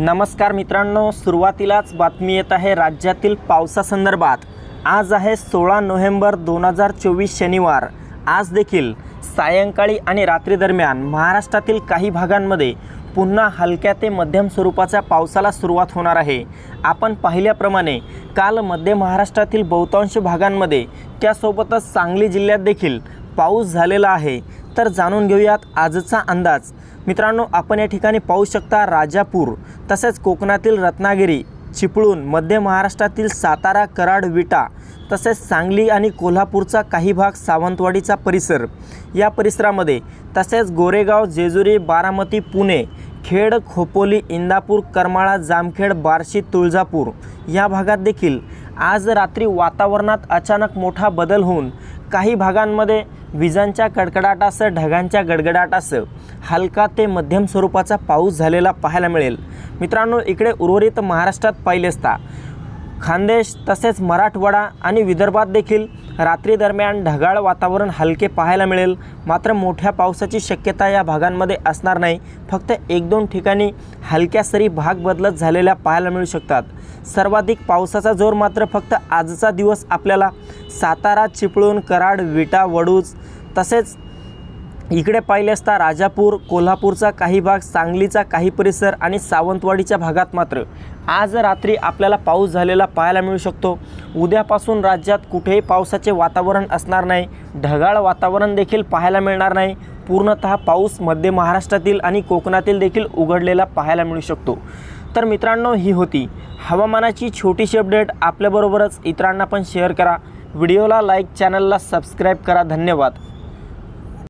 नमस्कार मित्रांनो सुरुवातीलाच बातमी येत आहे राज्यातील पावसासंदर्भात. आज आहे सोळा नोव्हेंबर दोन हजार चोवीस शनिवार. आज देखील सायंकाळी आणि रात्रीदरम्यान महाराष्ट्रातील काही भागांमध्ये पुन्हा हलक्या ते मध्यम स्वरूपाच्या पावसाला सुरुवात होणार आहे. आपण पाहिल्याप्रमाणे काल मध्य महाराष्ट्रातील बहुतांश भागांमध्ये त्यासोबतच सांगली जिल्ह्यात देखील पाऊस झालेला आहे तर जाणून घेऊयात आजचा अंदाज. मित्रांनो आपण या ठिकाणी पाहू शकता राजापूर तसेच कोकणातील रत्नागिरी चिपळूण मध्य महाराष्ट्रातील सातारा कराड विटा तसेच सांगली आणि कोल्हापूरचा काही भाग सावंतवाडीचा परिसर. या परिसरामध्ये तसेच गोरेगाव जेजुरी बारामती पुणे खेड खोपोली इंदापूर करमाळा जामखेड बार्शी तुळजापूर या भागात देखील आज रात्री वातावरणात अचानक मोठा बदल होऊन काही भागांमध्ये विजांच्या कडकडाटासह ढगांच्या गडगडाटासह हलका ते मध्यम स्वरूपाचा पाऊस झालेला पाहायला मिळेल. मित्रांनो इकडे उर्वरित महाराष्ट्रात पाहिले असता खानदेश तसेच मराठवाडा आणि विदर्भात देखील रात्री दरम्यान ढगाळ वातावरण हलके पाहायला मिळेल. मात्र मोठ्या पावसाची शक्यता या भागांमध्ये असणार नाही. फक्त एक दोन ठिकाणी हलक्या सरी भाग बदलत झालेल्या पाहायला मिळू शकतात. सर्वाधिक पावसाचा जोर मात्र फक्त आजचा दिवस आपल्याला सातारा चिपळूण कराड विटा वडूज तसेच इकडे पाहिले असता राजापूर कोल्हापूरचा काही भाग सांगलीचा काही परिसर आणि सावंतवाडीच्या भागात मात्र आज रात्री आपल्याला पाऊस झालेला पाहायला मिळू शकतो. उद्यापासून राज्यात कुठेही पावसाचे वातावरण असणार नाही. ढगाळ वातावरण देखील पाहायला मिळणार नाही. पूर्णतः पाऊस मध्य महाराष्ट्रातील आणि कोकणातील देखील उघडलेला पाहायला मिळू शकतो. तर मित्रांनो ही होती हवामानाची छोटीशी अपडेट आपल्याबरोबरच इतरांना पण शेअर करा. व्हिडिओला लाईक चॅनलला सबस्क्राईब करा. धन्यवाद.